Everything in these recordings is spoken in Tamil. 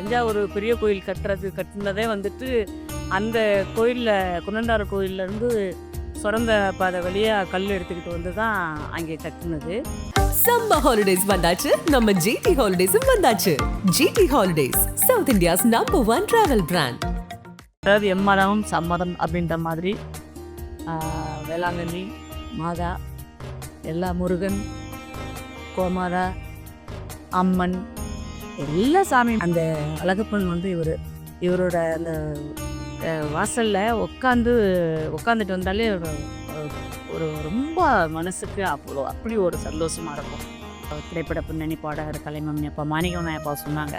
தஞ்சாவூர் பெரிய கோயில் கட்டுறது கட்டுனதே வந்துட்டு அந்த கோயிலில் குன்னண்டார் கோயில்லேருந்து சுரந்த பாதை வழியாக கல் எடுத்துக்கிட்டு வந்து தான் அங்கே கட்டுனது. சம்மர் ஹாலிடேஸ் வந்தாச்சு. நம்ம ஜிடி ஹாலிடேஸும் வந்தாச்சு. GT holidays South India's number one travel brand அதாவது எம்மரம் சம்மதம் அப்படின்ற மாதிரி வேளாங்கண்ணி மாதா எல்லா முருகன் கோமாதா அம்மன் எல்லா சாமியும் அந்த அழகப்பன் வந்து இவர். இவரோட அந்த வாசலில் உட்காந்து உட்காந்துட்டு வந்தாலே ஒரு ரொம்ப மனசுக்கு அவ்வளோ அப்படி ஒரு சந்தோஷமாக இருக்கும். திரைப்பட பின்னணி பாடகர் கலைமணி அப்பா மாணிகம் அப்பா சொன்னாங்க.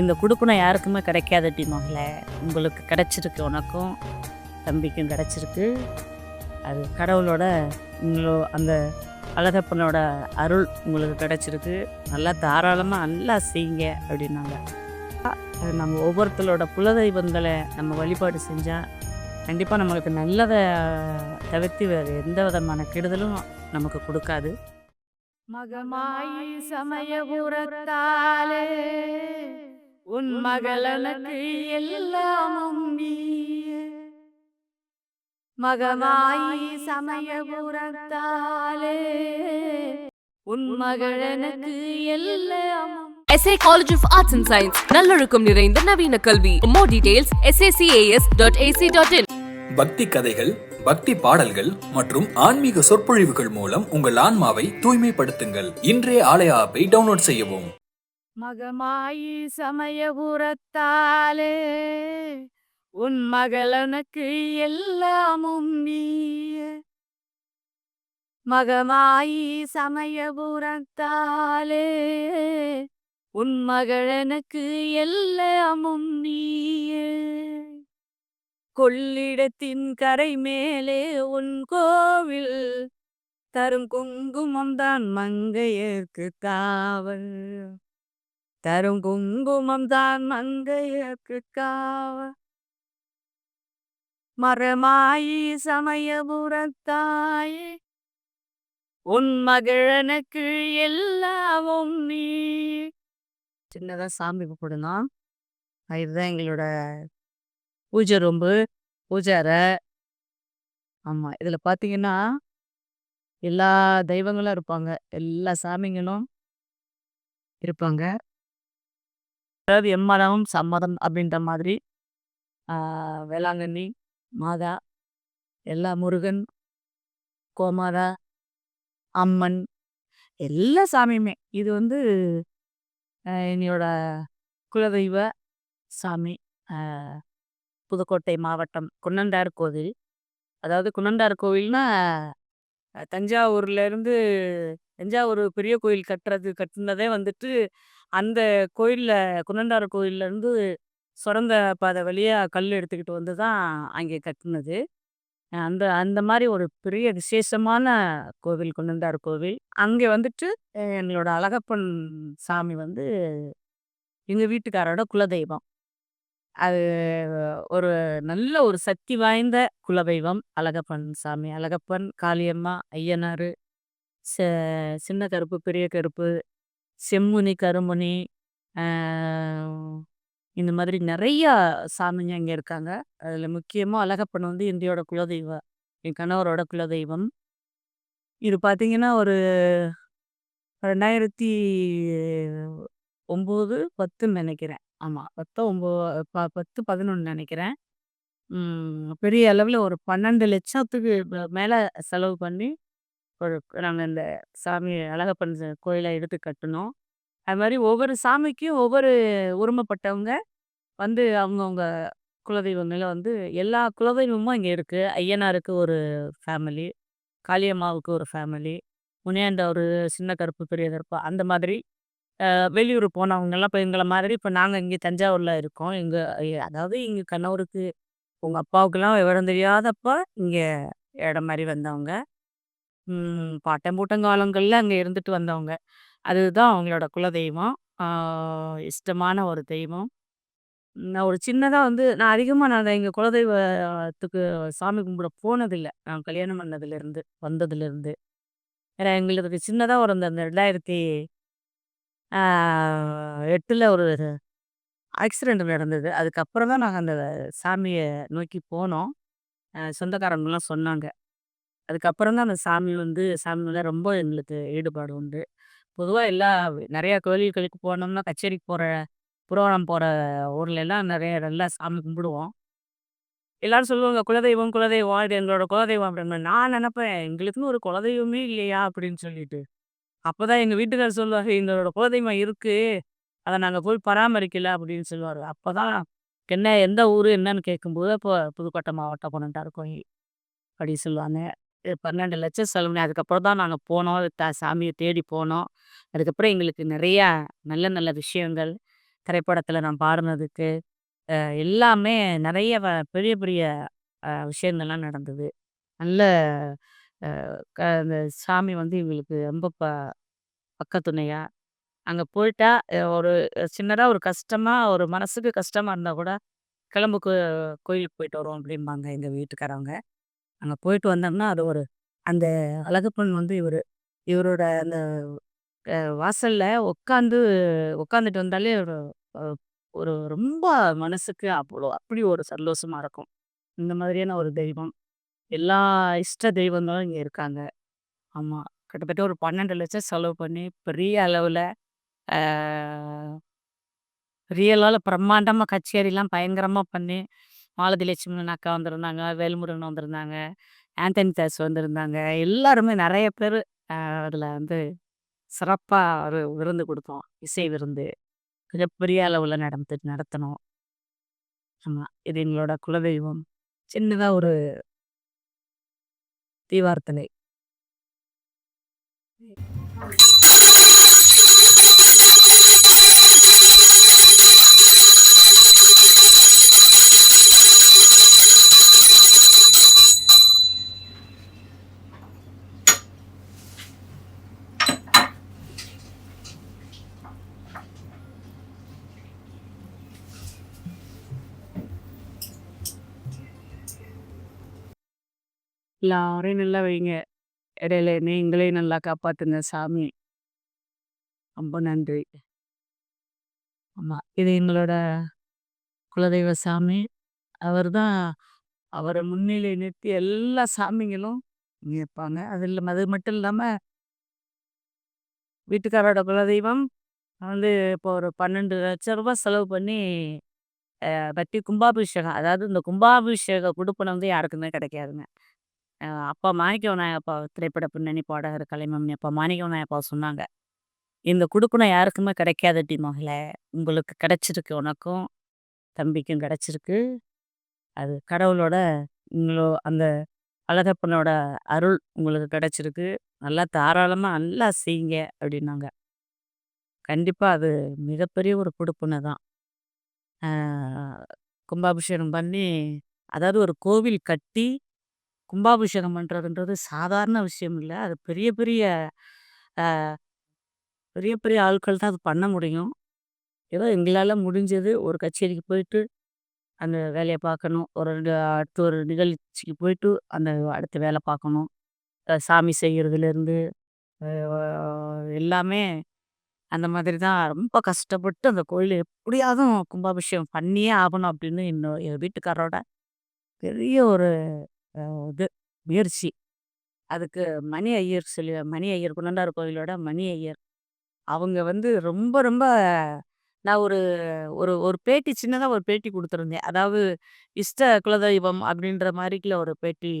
இந்த கொடுக்கணும் யாருக்குமே கிடைக்காது மகளே. உங்களுக்கு கிடைச்சிருக்கு உனக்கும் தம்பிக்கும் கிடச்சிருக்கு. அது கடவுளோட உங்களோ அந்த அழகப்பனோட அருள் உங்களுக்கு கிடைச்சிருக்கு. நல்லா தாராளமாக நல்லா செய்யுங்க அப்படின்னாங்க. நம்ம ஒவ்வொருத்தரோட குலதெய்வங்களை நம்ம வழிபாடு செஞ்சால் கண்டிப்பாக நம்மளுக்கு நல்லதை தவிர்த்து வேறு எந்த விதமான கெடுதலும் நமக்கு கொடுக்காது. மகமாயி சமயபுரத்தாலே உன் மகளனுக்கு எல்லாமும் நீ. மகமாயி சமயபுரத்தாலே உன் மகளனுக்கு எல்லாமும் SA College of Arts and Science நல்லொழுக்கம் நிறைந்த நவீன கல்வி. More details sacas.ac.in பக்தி கதைகள் பக்தி பாடல்கள் மற்றும் ஆன்மீக சொற்பொழிவுகள் மூலம் உங்கள் ஆன்மாவை தூய்மைப்படுத்துங்கள். இன்றைய ஆலய ஆப்பை டவுன்லோட் செய்யவும். மகமாயி சமயபுரத்தாலே உன் மகளனுக்கு எல்லாமும் நீயே. மகமாயி சமயபுரத்தாலே உன் மகளனுக்கு எல்லாமும் நீயே. கொள்ளிடத்தின் கரை மேலே உன் கோவில் தரும் குங்குமம் தான் மங்கையர்க்கு காவல். தரும் குங்குமம் தான் மங்கையர்க்கு காவல். மரமாயி சமயபுரத்தாயே உன் மகிழனுக்கு எல்லாவும் நீ. சின்னதா சாமி கும்பிடணும் இதுதான் எங்களோட பூஜை ரொம்ப பூஜாரை ஆமாம் இதில் பார்த்தீங்கன்னா எல்லா தெய்வங்களும் இருப்பாங்க. எல்லா சாமிங்களும் இருப்பாங்க. அதாவது எம்மரம் சம்மதம் அப்படின்ற மாதிரி வேளாங்கண்ணி மாதா எல்லா முருகன் கோமாதா அம்மன் எல்லா சாமியுமே. இது வந்து ஆஹ், என்னோட குலதெய்வ சாமி புதுக்கோட்டை மாவட்டம் குன்னண்டார் கோவில். அதாவது குன்னண்டார் கோவில்னா தஞ்சாவூர்லேருந்து தஞ்சாவூர் பெரிய கோயில் கட்டுறது கட்டுனதே வந்துட்டு அந்த கோயிலில் குன்னண்டார் கோயில்லேருந்து சுரந்த பாதை வழியாக கல் எடுத்துக்கிட்டு வந்து தான் அங்கே கட்டினது. அந்த அந்த மாதிரி ஒரு பெரிய விசேஷமான கோவில் குன்னண்டார் கோவில். அங்கே வந்துட்டு எங்களோட அழகப்பன் சாமி வந்து எங்கள் வீட்டுக்காரோட குலதெய்வம். அது ஒரு நல்ல ஒரு சக்தி வாய்ந்த குலதெய்வம் அழகப்பன் சாமி. அழகப்பன் காளியம்மா ஐயனார் சின்ன கருப்பு பெரிய கருப்பு செம்முனி கருமுனி இந்த மாதிரி நிறைய சாமிங்க இங்கே இருக்காங்க. அதில் முக்கியமாக அழகப்பன் வந்து இந்தியோட குலதெய்வம் என் கணவரோட குலதெய்வம். இது பார்த்தீங்கன்னா ஒரு ரெண்டாயிரத்தி ஒம்பது பத்துன்னு நினைக்கிறேன். ஆமாம் பத்து ஒம்பது ப பத்து பதினொன்று நினைக்கிறேன். பெரிய அளவில் ஒரு பன்னெண்டு லட்சத்துக்கு மேலே செலவு பண்ணி ஒரு நாங்கள் இந்த சாமி அழகப்பன் கோயிலை எடுத்து கட்டினோம். அது மாதிரி ஒவ்வொரு சாமிக்கும் ஒவ்வொரு உரிமைப்பட்டவங்க வந்து அவங்கவுங்க குலதெய்வங்களை வந்து எல்லா குலதெய்வமும் இங்கே இருக்குது ஐயனாருக்கு ஒரு ஃபேமிலி காளியம்மாவுக்கு ஒரு ஃபேமிலி முனியாண்ட ஒரு சின்ன கருப்பு பெரிய கருப்பு அந்த மாதிரி வெளியூர் போனவங்கெல்லாம் இப்போ எங்களை மாதிரி இப்போ நாங்கள் இங்கே தஞ்சாவூரில் இருக்கோம். எங்கள் அதாவது இங்கே கணவருக்கு உங்கள் அப்பாவுக்கெல்லாம் விவரம் தெரியாதப்போ இங்கே இடம் மாதிரி வந்தவங்க. பாட்டம் பூட்டம் காலங்களில் அங்கே இருந்துட்டு வந்தவங்க. அதுதான் அவங்களோட குலதெய்வம் ஆஹ், இஷ்டமான ஒரு தெய்வம் நான் ஒரு சின்னதாக வந்து நான் அதிகமாக நான் எங்கள் குலதெய்வத்துக்கு சாமி கும்பிட போனதில்லை நான் கல்யாணம் பண்ணதுலேருந்து வந்ததுலேருந்து ஏன்னா எங்களுக்கு சின்னதாக ஒரு அந்த ரெண்டாயிரத்தி எட்டில் ஒரு ஆக்சிடென்ட் நடந்தது. அதுக்கப்புறம் தான் நாங்க அந்த சாமிய நோக்கி போனோம். அ சொன்னாங்க. அதுக்கப்புறம் தான் அந்த சாமி வந்து சாமி மேல ரொம்ப எங்களுக்கு ஈடுபாடு உண்டு. பொதுவாக எல்லா நிறையா கோயில்களுக்கு போனோம்னா, கச்சேரிக்கு போகிற புரோகிராம் ஊர்ல எல்லாம் நிறைய நல்லா சாமி கும்பிடுவோம். எல்லாரும் சொல்லுவாங்க, "குலதெய்வம், குலதெய்வம் இது எங்களோட குலதெய்வம்" அப்படின்னு நான் நினப்பேன் "எங்களுக்குன்னு ஒரு குலதெய்வமே இல்லையா?" அப்படின்னு சொல்லிட்டு. அப்பதான் எங்கள் வீட்டுக்கார் சொல்லுவாங்க "எங்களோட குலதெய்வம் இருக்குது அதை நாங்கள் போய் பராமரிக்கல" அப்படின்னு சொல்லுவார் அப்போ தான் என்ன எந்த ஊர் என்னன்னு கேட்கும்போது, அப்போ புதுக்கோட்டை மாவட்டம் கொணட்டார் கோயில் அப்படி சொல்லுவாங்க. இது 12,00,000 செலவுனே அதுக்கப்புறம் தான் நாங்கள் போனோம். த சாமியை தேடி போனோம். அதுக்கப்புறம் எங்களுக்கு நிறையா நல்ல நல்ல விஷயங்கள், திரைப்படத்தில் நான் பாடினதுக்கு எல்லாமே நிறைய வ பெரிய பெரிய விஷயங்கள்லாம் நடந்தது. நல்ல க அந்த சாமி வந்து எங்களுக்கு ரொம்ப ப பக்கத்துணையாக அங்கே போயிட்டா ஒரு சின்னதாக ஒரு கஷ்டமாக ஒரு மனசுக்கு கஷ்டமாக இருந்தால் கூட, "கிளம்பு கோ கோயிலுக்கு போயிட்டு வருவோம்" அப்படிம்பாங்க எங்கள் வீட்டுக்காரவங்க. அங்கே போயிட்டு வந்தோம்னா, அது ஒரு அந்த அழகப்பன் வந்து இவர் இவரோட அந்த வாசலில் உட்காந்து உட்காந்துட்டு வந்தாலே ஒரு ஒரு ரொம்ப மனசுக்கு அவ்வளோ அப்படி ஒரு சந்தோஷமாக இருக்கும். இந்த மாதிரியான ஒரு தெய்வம். எல்லா இஷ்ட தெய்வங்களும் இங்கே இருக்காங்க. ஆமாம் கிட்டத்தட்ட ஒரு 12,00,000 செலவு பண்ணி, பெரிய அளவில் ரியலால் பெரிய கச்சேரிலாம் பயங்கரமாக பண்ணி, மாலதி லட்சுமணன் அக்கா வந்திருந்தாங்க, வேல்முருகன் வந்திருந்தாங்க, ஆந்தனி தாஸ் வந்திருந்தாங்க. எல்லாருமே நிறைய பேர் அதில் வந்து சிறப்பாக ஒரு விருந்து கொடுத்தோம் இசை விருந்து. மிகப்பெரிய அளவுல நடந்து நடத்தினோம் ஆமாம் இது எங்களோட குலதெய்வம். சின்னதாக ஒரு தீவார்த்தனை. எல்லாரையும் நல்லா வைங்க. இடையில நீங்களையும் நல்லா காப்பாத்துங்க சாமி. ரொம்ப நன்றி. ஆமா. இது எங்களோட குலதெய்வ சாமி. அவர் தான் அவரை முன்னிலை நிறுத்தி எல்லா சாமிங்களும் இருப்பாங்க. அது இல்லாம அது மட்டும் இல்லாம வீட்டுக்காரோட குலதெய்வம் வந்து இப்போ ஒரு பன்னெண்டு லட்சம் ரூபாய் செலவு பண்ணி கட்டி கும்பாபிஷேகம். அதாவது இந்த கும்பாபிஷேக கொடுப்பன வந்து யாருக்குமே கிடைக்காதுங்க. அப்பா மாணிக்க விநாயகப்பா திரைப்பட பின்னணி பாடகர் கலைமாமணி அப்பா மாணிக்க விநாயகப்பா சொன்னாங்க. "இந்த குடுப்பன யாருக்குமே கிடைக்காதடி மகளே! உங்களுக்கு கிடைச்சிருக்கு உனக்கும், தம்பிக்கும் கிடைச்சிருக்கு. அது கடவுளோட உங்களோ அந்த அழகப்பனோட அருள் உங்களுக்கு கிடைச்சிருக்கு. நல்லா தாராளமாக நல்லா செய்யுங்க" அப்படின்னாங்க. கண்டிப்பாக அது மிகப்பெரிய ஒரு குடுப்பன தான். கும்பாபிஷேகம் பண்ணி அதாவது ஒரு கோவில் கட்டி கும்பாபிஷேகம் பண்ணுறதுன்றது சாதாரண விஷயம் இல்லை அது பெரிய பெரிய பெரிய பெரிய ஆட்கள் தான் அது பண்ண முடியும். ஏதோ எங்களால் முடிஞ்சது ஒரு கச்சேரிக்கு போயிட்டு அந்த வேலையை பார்க்கணும். ஒரு அடுத்த அடுத்து ஒரு நிகழ்ச்சிக்கு போயிட்டு அந்த அடுத்த வேலை பார்க்கணும். சாமி செய்கிறதுலேருந்து எல்லாமே அந்த மாதிரி தான் ரொம்ப கஷ்டப்பட்டு அந்த கோயில் எப்படியாவது கும்பாபிஷேகம் பண்ணியே ஆகணும் அப்படின்னு இன்னும் என் வீட்டுக்காரரோட பெரிய ஒரு இது முயற்சி. அதுக்கு மணி ஐயர் சொல்லி மணி ஐயர் குணண்டார் கோயிலோட மணி ஐயர். அவங்க வந்து ரொம்ப ரொம்ப நான் ஒரு ஒரு ஒரு பேட்டி சின்னதாக ஒரு பேட்டி கொடுத்துருந்தேன் அதாவது இஷ்ட குலதெய்வம் அப்படின்ற மாதிரிக்குள்ள ஒரு பேட்டி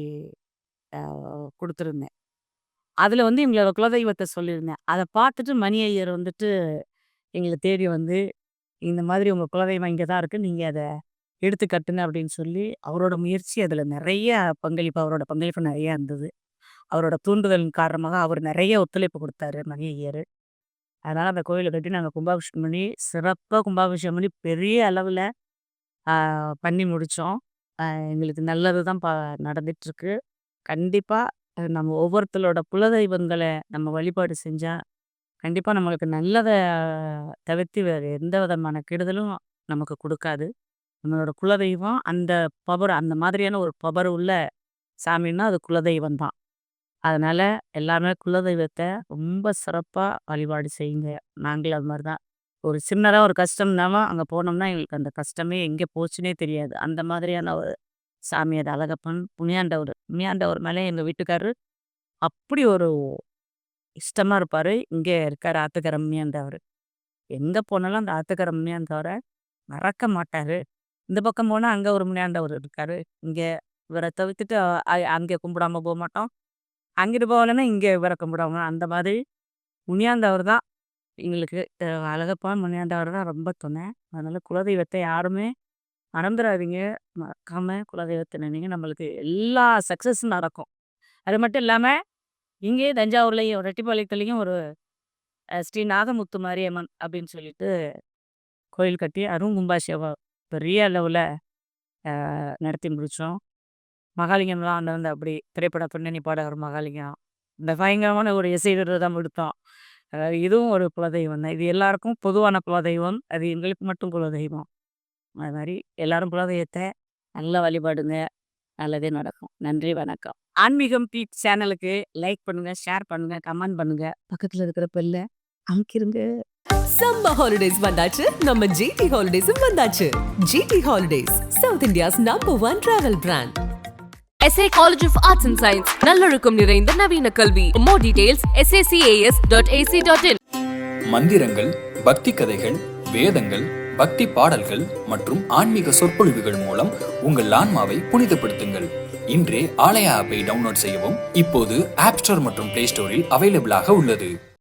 கொடுத்துருந்தேன் அதில் வந்து எங்களோட குலதெய்வத்தை சொல்லியிருந்தேன். அதை பார்த்துட்டு மணி ஐயர் வந்துட்டு எங்களை தேடி வந்து, "இந்த மாதிரி உங்கள் குலதெய்வம் இங்கே தான் இருக்குது நீங்கள் அதை எடுத்து கட்டுங்க" அப்படின்னு சொல்லி அவரோட முயற்சி அதில் நிறைய பங்களிப்பு அவரோட பங்களிப்பு நிறையா இருந்தது. அவரோட தூண்டுதலின் காரணமாக அவர் நிறைய ஒத்துழைப்பு கொடுத்தாரு மணி ஐயர் அதனால் அந்த கோயிலை கட்டி நாங்கள் கும்பாபிஷேகம் பண்ணி, சிறப்பாக கும்பாபிஷேகம் பண்ணி பெரிய அளவில் பண்ணி முடித்தோம் எங்களுக்கு நல்லது தான் ப நடந்துட்டுருக்கு. கண்டிப்பாக நம்ம ஒவ்வொருத்தரோட குலதெய்வங்களை நம்ம வழிபாடு செஞ்சால் கண்டிப்பாக நம்மளுக்கு நல்லதை தவிர்த்து வேறு எந்த விதமான கெடுதலும் நமக்கு கொடுக்காது நம்மளோட குலதெய்வம் அந்த பவர் அந்த மாதிரியான ஒரு பவர் உள்ள சாமின்னா அது குலதெய்வம் தான். அதனால் எல்லாமே குலதெய்வத்தை ரொம்ப சிறப்பாக வழிபாடு செய்யுங்க. நாங்களும் அது மாதிரி தான் ஒரு சின்னதாக ஒரு கஷ்டம்னாலும் அங்கே போனோம்னா எங்களுக்கு அந்த கஷ்டமே எங்கே போச்சுன்னே தெரியாது. அந்த மாதிரியான ஒரு சாமி அது அழகப்பன், புனியாண்டவர் புனியாண்டவர் மேலே எங்கள் வீட்டுக்காரரு அப்படி ஒரு இஷ்டமாக இருப்பார் இங்கே இருக்கார் ஆத்துக்கர முனியாண்டவரு. எங்கே போனாலும் அந்த ஆத்துக்கர முனியாண்டவர மறக்க மாட்டார் இந்த பக்கம் போனால் அங்கே ஒரு முனியாண்டவர் இருக்காரு. இங்கே இவரை தவிர்த்துட்டு அ அங்க கும்பிடாம போமாட்டோம். அங்கிட்டு போகலன்னா இங்கே இவரை கும்பிடாம அந்த மாதிரி முனியாண்டவர் தான் எங்களுக்கு அழகப்பான் அழகப்பா, முனியாண்டவர் தான் ரொம்ப துணை. அதனால குலதெய்வத்தை யாருமே மறந்துடாதீங்க மறக்காம குலதெய்வத்தை நினைங்க. நம்மளுக்கு எல்லா சக்ஸஸும் நடக்கும். அது மட்டும் இல்லாமல் இங்கேயே தஞ்சாவூர்லேயும் ரெட்டிப்பாளையத்துலேயும் ஒரு அ ஸ்ரீ நாகமுத்து மாரியம்மன் அப்படின்னு சொல்லிட்டு கோயில் கட்டி அதுவும் கும்பாபிஷேகம் பெரிய அளவுல நடத்தி முடித்தோம் மகாலிங்கம்லாம் அந்த வந்து அப்படி திரைப்பட பின்னணி பாடகர் மகாலிங்கம். இந்த பயங்கரமான ஒரு இசை தான் எடுத்தோம். அதாவது இதுவும் ஒரு குலதெய்வம் தான். இது எல்லாருக்கும் பொதுவான குலதெய்வம். அது எங்களுக்கு மட்டும் குலதெய்வம். அது மாதிரி எல்லாரும் குலதெய்வத்தை நல்லா வழிபாடுங்க நல்லதே நடக்கும். நன்றி, வணக்கம். ஆன்மீகம் பீட் சேனலுக்கு லைக் பண்ணுங்கள் ஷேர் பண்ணுங்கள் கமெண்ட் பண்ணுங்கள் பக்கத்தில் இருக்கிற பெல்ல அமுக்கிருங்க. சம்மர் ஹாலிடேஸ் வந்தாச்சு. நம்ம ஜிடி ஹாலிடேஸும் வந்தாச்சு. GT holidays South India's number one travel brand SA College of Arts and Science நல்லொழுக்கம் நிறைந்த நவீன கல்வி. More details sacas.ac.in மந்திரங்கள் பக்தி கதைகள் வேதங்கள் பக்தி பாடல்கள் மற்றும் ஆன்மீக சொற்பொழிவுகள் மூலம் உங்கள் ஆன்மாவை புனிதப்படுத்துங்கள். இன்றே ஆலயா ஆப்பை டவுன்லோட் செய்யவும் இப்போது ஆப் ஸ்டோர் மற்றும் பிளே ஸ்டோரில் அவைலபிளாக உள்ளது.